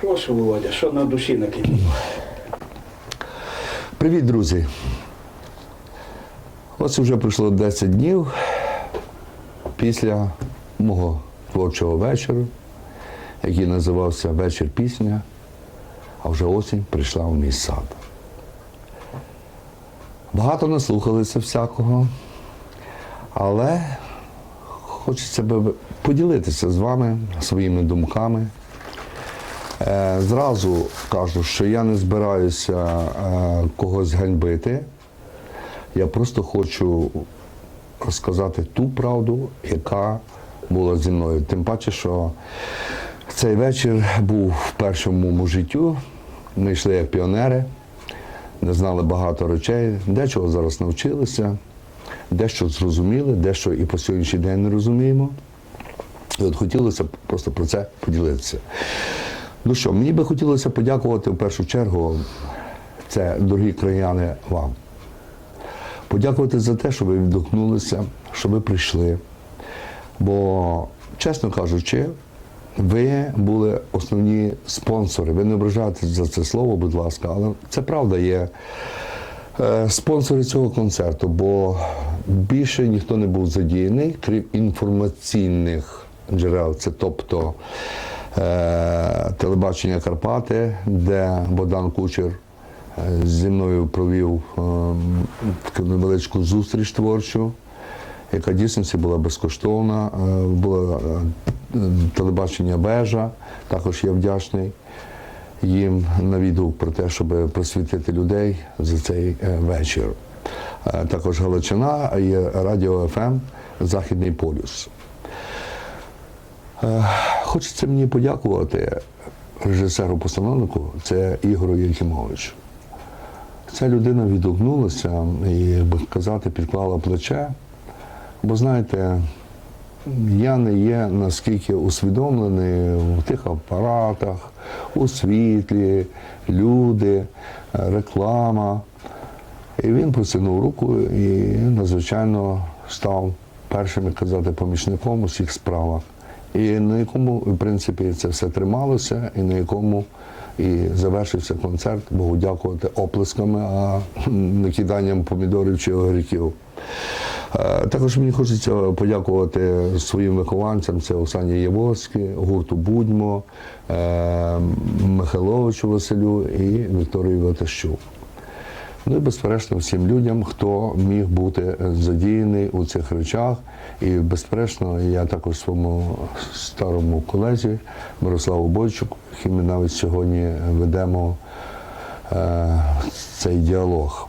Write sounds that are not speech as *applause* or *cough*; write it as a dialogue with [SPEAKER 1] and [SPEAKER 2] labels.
[SPEAKER 1] Прошу, Володя, що на душі накипіло?
[SPEAKER 2] Привіт, друзі! Ось вже пройшло 10 днів після мого творчого вечору, який називався Вечір пісня, а вже осінь прийшла в мій сад. Багато наслухалися всякого, але хочеться би поділитися з вами своїми думками. Е, Зразу кажу, що я не збираюся е, когось ганьбити. Я просто хочу розказати ту правду, яка була зі мною. Тим паче, що цей вечір був в моєму життю. Ми йшли як піонери, не знали багато речей, дечого зараз навчилися, дещо зрозуміли, дещо і по сьогоднішній день не розуміємо. І от хотілося просто про це поділитися. Ну що, мені би хотілося подякувати в першу чергу, це, дорогі краяни, вам. Подякувати за те, що ви відгукнулися, що ви прийшли. Бо, чесно кажучи, ви були основні спонсори. Ви не ображайтеся за це слово, будь ласка, але це правда є е, спонсори цього концерту, бо більше ніхто не був задіяний, крім інформаційних джерел. Це тобто телебачення Карпати, де Богдан Кучер е, зі мною провів е, таку невеличку зустріч творчу, яка дійсно була безкоштовна. Е, Було е, телебачення Вежа, також я вдячний їм на відгук про те, щоб просвітити людей за цей е, вечір. Е, Також Галичина є радіо ФМ Західний полюс. Хочеться мені подякувати режисеру-постановнику, це Ігору Єрхімовичу. Ця людина відгукнулася і, як казати, підклала плече. Бо знаєте, я не є наскільки усвідомлений в тих апаратах, у світлі, люди, реклама. І він протягнув руку і надзвичайно став першим, як казати, помічником у всіх справах. І на якому, в принципі, це все трималося, і на якому і завершився концерт, Богу дякувати оплесками, а *laughs* не киданням помідорів чи огірків. Е, Також мені хочеться подякувати своїм вихованцям, це Оксані Євоській, гурту Будьмо, е, Михайловичу Василю і Вікторії Ватащук. Ну і безперечно всім людям, хто міг бути задіяний у цих речах. І безперечно, я також своєму старому колезі Мирославу Бойчуку, яким ми навіть сьогодні ведемо е, цей діалог.